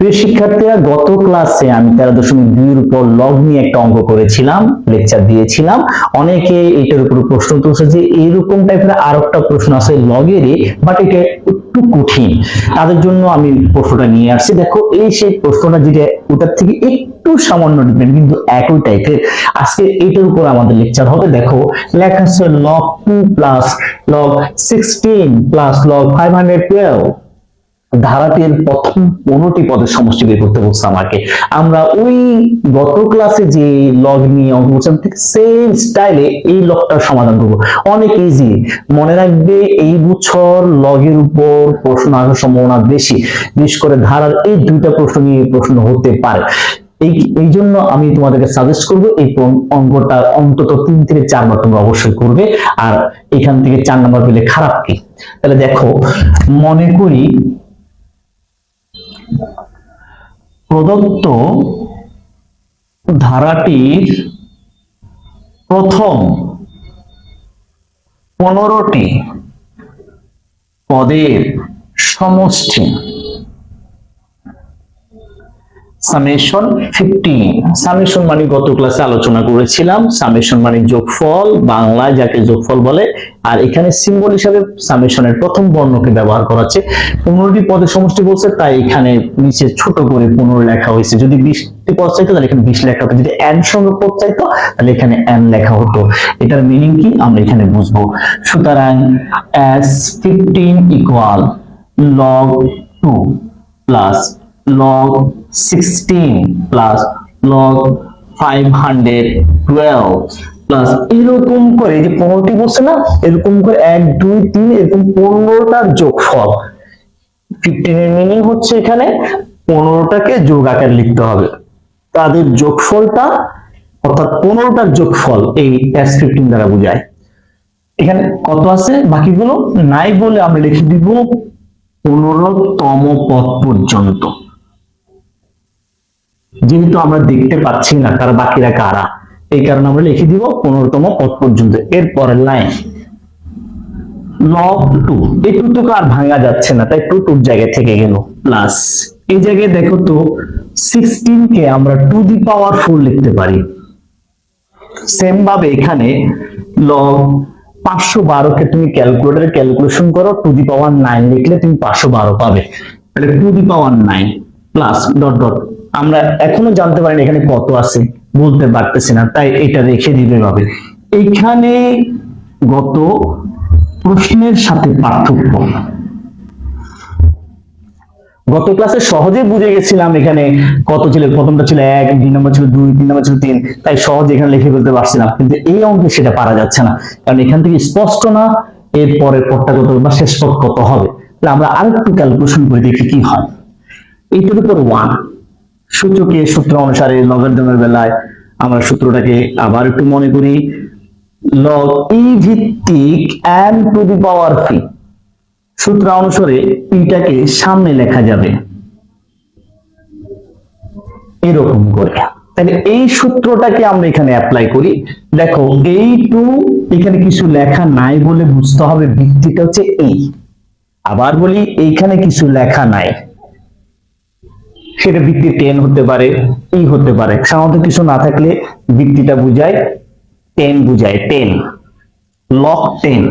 প্রিয় শিক্ষার্থীরা, গত ক্লাসে আমি তেরো দশমিক দুইয়ের উপর লগ নিয়ে একটা অঙ্ক করেছিলাম লেকচার দিয়েছিলাম। অনেকে এটার উপর প্রশ্ন তুলছে যে এরকম টাইপের আর একটা প্রশ্ন আছে লগেরই বাট এটা একটু কঠিন। তাদের জন্য আমি প্রশ্নটা নিয়ে আসছি। দেখো, এই সেই প্রশ্নটা যেটা, ওটার থেকে একটু সামান্য ডিফারেন্ট কিন্তু একই টাইপের আজকে এটার উপর আমাদের লেকচার হবে। দেখো, লেখা আছে log two plus log sixteen plus log five hundred twelve ধারাটির প্রথম পনেরোটি পদের সমষ্টি বের করতে বলছে আমাকে। আমরা ওই গত ক্লাসে যে লগ নিয়ে অঙ্ক ঠিক সেম স্টাইলে এই লগটার সমাধান করব। অনেক ইজি মনে রাখবে এই বছর লগের উপর প্রশ্ন আসার সম্ভাবনা বেশি। বিশেষ করে ধারার এই দুইটা প্রশ্ন নিয়ে প্রশ্ন হতে পারে। এই এই জন্য আমি তোমাদেরকে সাজেস্ট করব এই অঙ্কটা অন্তত তিন থেকে চারবার তোমরা অবশ্যই করবে। আর এখান থেকে চার নাম্বার পেলে খারাপ কি? তাহলে দেখো, মনে করি প্রদত্ত ধারাটির প্রথম পনেরোটি পদের সমষ্টি। সামেশন ফিফটিন সামেশন মানে গত ক্লাসে আলোচনা করেছিলাম। সামেশন মানে যোগফল বাংলায় যাকে যোগফল বলে। আর এখানে সিম্বল হিসাবে সামেশনের প্রথম বর্ণকে ব্যবহার করা হচ্ছে। পনেরোটি পদের সমষ্টি বলছে, তাই এখানে নিচে ছোট করে পনেরো লেখা হয়েছে। যদি বিশটি পদ চাইতো, তাহলে এখানে বিশ লেখা হতো। যদি এন সঙ্গে পদ চাইতো, তাহলে এখানে এন লেখা হতো। এটার মিনিং কি? আমরা এখানে বুঝব। সুতরাং S fifteen equal log two plus log 16 plus log 512 plus এরকম করে যে পনেরোটি বলছে না, এরকম করে এক, দুই, তিন, এরকম পনেরোটার যোগফল। ফিফটিন এর মিনিং হচ্ছে এখানে পনেরোটাকে যোগ আকারে লিখতে হবে। তাদের যোগফলটা, অর্থাৎ পনেরোটার যোগফল এই এস ফিফটিন দ্বারা বোঝায়। এখানে কত আছে? বাকিগুলো নাই বলে আমরা লিখে দিব পনেরোতম পদ পর্যন্ত। যেহেতু আমরা দেখতে পাচ্ছি না তার বাকিরা কারা, এই কারণে আমরা লিখে দিব পনেরোতম পদ পর্যন্ত। এর পরের লাইন লগ টু এই টু তো আর ভাঙা যাচ্ছে না, তাই টু টুর জায়গায় থেকে গেল। প্লাস এই জায়গায় দেখো তো সিক্সটিন কে আমরা টু দি পাওয়ার ফোর লিখতে পারি। সেম ভাবে এখানে লগ পাঁচশো বারো কে তুমি ক্যালকুলেটারে ক্যালকুলেশন করো টু দি পাওয়ার নাইন লিখলে তুমি পাঁচশো বারো পাবে। তাহলে two the power nine plus dot dot আমরা এখনও জানতে পারিনি এখানে কত আছে, বলতে পারতেছি না, তাই এটা রেখে দিবে ভাবে। এখানে গত প্রশ্নের সাথে পার্থক্য। গত ক্লাসে সহজে বুঝে গেছিলাম এখানে কত ছিল, প্রথমটা ছিল এক, দুই নম্বর ছিল দুই, তিন নম্বর ছিল তিন, তাই সহজে এখানে লিখে ফেলতে পারছিলাম। কিন্তু এই অঙ্কে সেটা পারা যাচ্ছে না, কারণ এখান থেকে স্পষ্ট না, এর পরের পদটা কত বা শেষ পদ কত হবে। তাহলে আমরা আরেকটু ক্যালকুলেশন করে দেখি কি হয়। এইটার উপর ওয়ান সূত্রকে সূত্র অনুসারে লগারিদমের বেলায় আমরা সূত্রটাকে আবার একটু মনে করি। লগ ই ভিত্তিক N to the power P সূত্র অনুসারে পিটাকে সামনে লেখা যাবে। এরকম করে। তাহলে এই সূত্রটাকে আমরা এখানে অ্যাপ্লাই করি। দেখো, এই টু এখানে কিছু লেখা নাই বলে বুঝতে হবে, ভিত্তিটা হচ্ছে এই। আবার বলি, এইখানে কিছু লেখা নাই। সেটা ভিত্তি টেন হতে পারে ই হতে পারে। সাধারণত কিছু না থাকলে ভিত্তিটা বুঝায় টেন বুঝায় টেন লক টেন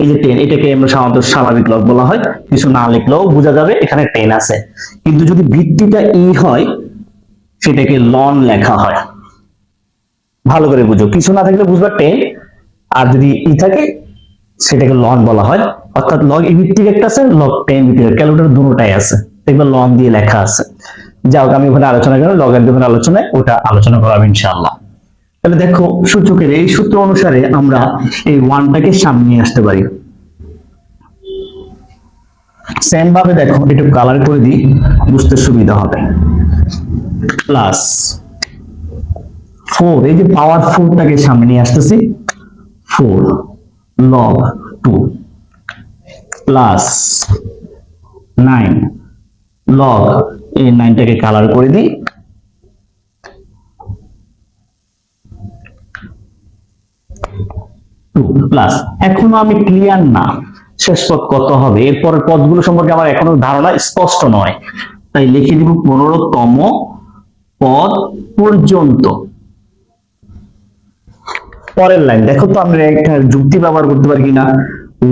এই যে টেন এটাকে আমরা সাধারণত স্বাভাবিক লক বলা হয়। কিছু না লিখলেও বোঝা যাবে এখানে টেন আছে। কিন্তু যদি ভিত্তিটা ই হয়, সেটাকে লন লেখা হয়। ভালো করে বুঝো। কিছু না থাকলে বুঝবা টেন আর যদি ই থাকে, সেটাকে লন বলা হয়। অর্থাৎ লগ ই ভিত্তিক একটা আছে লগ টেন ভিত্তিক ক্যালকুলেটর দুটোটাই আছে। দেখবে লন দিয়ে লেখা আছে। যাও, আমি ওখানে আলোচনা করি লগের যখন আলোচনায় ওটা আলোচনা করাবো ইনশাআল্লাহ। তাহলে দেখো, সূচকের এই সূত্র অনুসারে আমরা এই ওয়ানটাকে সামনে আসতে পারি। সেম ভাবে দেখো, একটু কালার করে দিই, বুঝতে সুবিধা হবে। প্লাস ফোর এই যে পাওয়ার ফোরটাকে সামনে নিয়ে আসতেছি four log two plus nine log এই নাইনটাকে কালার করে দিই। প্লাস এখনও আমি ক্লিয়ার না। শেষ পদ কত হবে? এরপরের পদগুলো সম্পর্কে আমার এখনও ধারণা স্পষ্ট নয়। তাই লিখে দিব পনেরোতম পদ পর্যন্ত। পরের লাইন দেখো তো আমরা একটা যুক্তি ব্যবহার করতে পারি কিনা?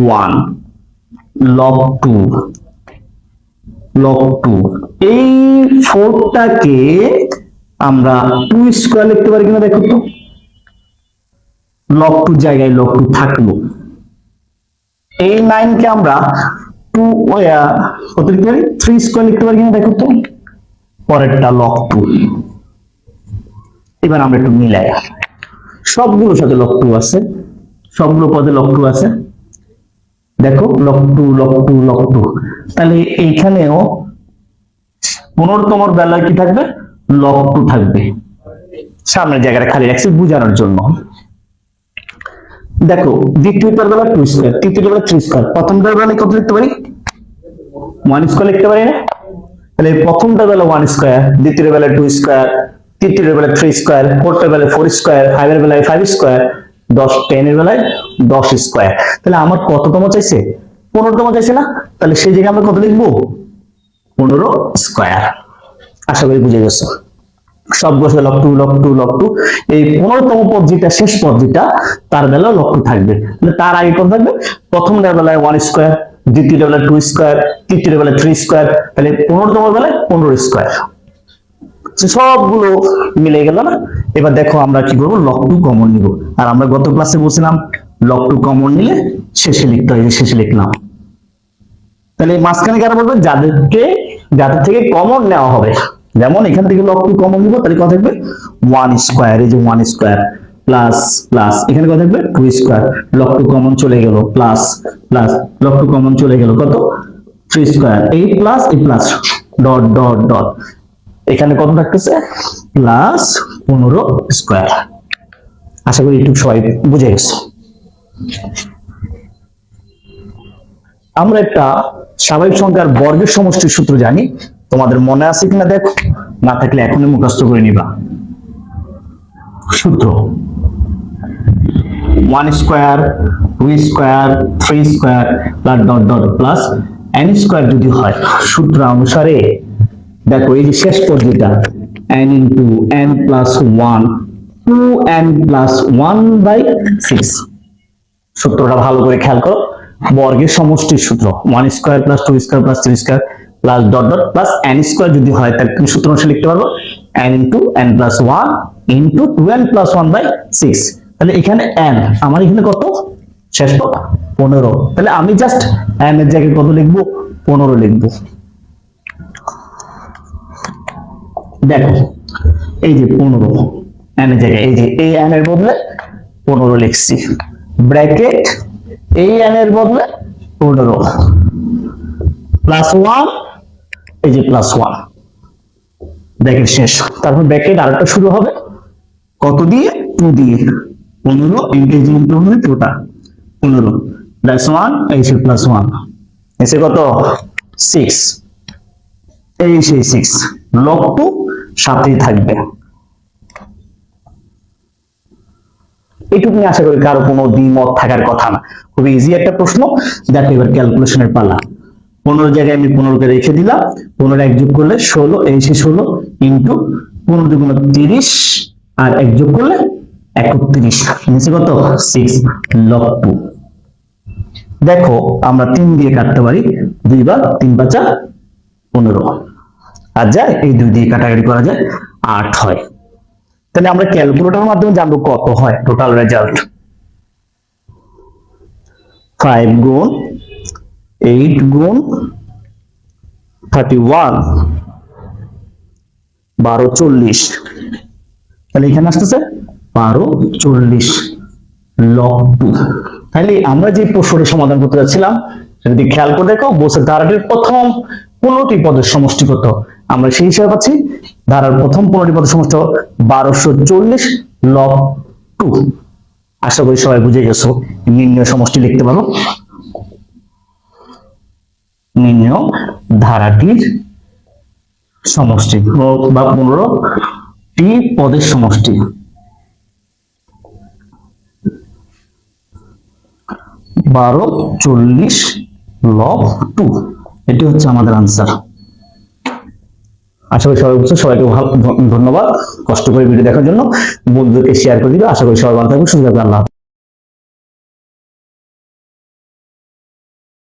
One log two log two এই ফোরটাকে আমরা টু স্কোয়ার লিখতে পারি কিনা দেখো তো। লগ টু জায়গায় লগ টু থাকল। এই নাইনকে আমরা টু কত লিখতে পারি থ্রি স্কোয়ার লিখতে পারি কিনা দেখো তো। পরেরটা লগ টু এবার আমরা একটু মিলাই। সবগুলোর সাথে লগ টু আছে। সবগুলো পদে লগ টু আছে। দেখো, log two log two log two. তাহলে এইখানেও পনেরোতমর বেলায় কি থাকবে? লগ টু থাকবে। সামনের জায়গাটা খালি রাখছি বোঝানোর জন্য। দেখো দ্বিতীয়টার বেলা টু স্কোয়ার তৃতীয়টার বেলা থ্রি স্কোয়ার প্রথমটার বেলায় কত লিখতে পারি? ওয়ান স্কোয়ার লিখতে পারি না? তাহলে প্রথমটার বেলা ওয়ান স্কোয়ার দ্বিতীয় বেলা টু স্কোয়ার তৃতীয় বেলা থ্রি স্কোয়ার ফোর্থের বেলায় ফোর স্কোয়ার ফাইভের বেলায় ফাইভ স্কোয়ার দশ টেনের বেলায় দশ স্কোয়ার তাহলে আমার কততম চাইছে? পনেরোতম চাইছে না? তাহলে সেই জায়গায় আমরা কত লিখব? পনেরো স্কোয়ার আশা করি বুঝে গেছো। সব বসে log two log two log two এই পনেরোতম পদ যেটা, শেষ পদ যেটা, তার বেলায় লক থাকবে। তাহলে তার আগে কত থাকবে? প্রথম বেলায় ওয়ান স্কোয়ার দ্বিতীয় বেলায় টু স্কোয়ার তৃতীয় বেলায় থ্রি স্কোয়ার তাহলে পনেরোতম বেলায় পনেরো স্কোয়ার সবগুলো মিলে গেল না? এবার দেখো আমরা কি করব? লক টু কমন নিব। আর আমরা গত ক্লাসে বলছিলাম লক টু কমন নিলে শেষে লিখতে হয় শেষে লিখলাম। তাহলে মাঝখানে কারা বলবে? যাদেরকে, যাদের থেকে কমন নেওয়া হবে। যেমন এখান থেকে লক টু কমন নিব, তাহলে কত থাকবে? ওয়ান স্কোয়ার এই যে ওয়ান স্কোয়ার প্লাস প্লাস এখানে কত থাকবে? Two square log two common চলে গেল plus plus log two common চলে গেল কত? থ্রি স্কোয়ার এই প্লাস এই প্লাস ডট ডট ডট এখানে কত থাকতেছে? প্লাস পনেরো স্কোয়ার আশা করি একটু সবাই বুঝে গেছে। আমরা একটা স্বাভাবিক সংখ্যার বর্গের সমষ্টির সূত্র জানি। তোমাদের মনে আছে কিনা দেখো? না থাকলে এখনই মুখস্থ করে নিবা। সূত্র। One square two square three square plus dot dot plus N square যদি হয় সূত্র অনুসারে দেখো, এই যে শেষ পদ যেটা n into N plus one two N plus one by six সূত্রটা ভালো করে খেয়াল করো, বর্গের সমষ্টির সূত্র one square plus two square plus three square plus dot dot plus N square যদি হয়, তাহলে তুমি সূত্র অনুসারে লিখতে পারব N into N plus one into two N plus one by six তাহলে এখানে এন আমার এখানে কত? শেষ পনেরো। তাহলে আমি জাস্ট এন এর জায়গায় কত লিখব? পনেরো লিখব। দেখো, এই যে পনেরো এন এর জায়গায়, এই যে এই এন এর বদলে পনেরো লিখছি। ব্র্যাকেট এই এন এর বদলে পনেরো। প্লাস ওয়ান এই যে প্লাস ওয়ান ব্র্যাকেট শেষ। তারপর ব্র্যাকেট আরেকটা শুরু হবে। কত দিয়ে? টু দিয়ে। পনেরো ইন্টু হবে টুটা পনেরো। প্লাস ওয়ান এই সে প্লাস ওয়ান এসে কত? সিক্স এই সেই সিক্স লক টু সাথেই থাকবে। এইটুকু নিয়ে আশা করি কারও কোনো দ্বিমত থাকার কথা না। খুবই ইজি একটা প্রশ্ন। দেখো এবার ক্যালকুলেশনের পালা। পনেরো জায়গায় আমি পনেরোকে রেখে দিলাম। পনেরো এক যোগ করলে ষোলো, এই সে ষোলো ইন্টু পনেরো দুগুণ তিরিশ আর এক যোগ করলে একত্রিশ। নিচে কত? সিক্স লক টু দেখো, আমরা তিন দিয়ে কাটতে পারি। দুই বা তিন পাঁচা পনেরো। আর যায়, এই দুই দিয়ে কাটাকাটি করা যায় আট হয়। তাহলে আমরা ক্যালকুলেটরের মাধ্যমে জানব কত হয় টোটাল রেজাল্ট ফাইভ গুণ এইট গুণ থার্টি ওয়ান বারো চল্লিশ। তাহলে এখানে আসতেছে বারো চল্লিশ লগ টু তাহলে আমরা যে প্রশ্নটি সমাধান করতে যাচ্ছিলাম যদি খেয়াল করে দেখো বসের ধারাটির প্রথম পনেরোটি পদের সমষ্টি কত আমরা সেই হিসাবে পাচ্ছি ধারার প্রথম পনেরোটি পদের সমস্ত বারোশো চল্লিশ লগ টু। আশা করি সবাই বুঝে গেছো, নির্ণয় সমষ্টি লিখতে পারো। নির্ণয় ধারাটির সমষ্টি বা পনেরো টি পদের সমষ্টি। বারো চল্লিশ লব টু, এটি হচ্ছে আমাদের আনসার আশা করি সবাই বুঝছ, সবাইকে ধন্যবাদ কষ্ট করে ভিডিও দেখার জন্য বন্ধুদেরকে শেয়ার করে দিবে আশা করি সবাই ভালো থাকবে থাকবে আল্লাহ।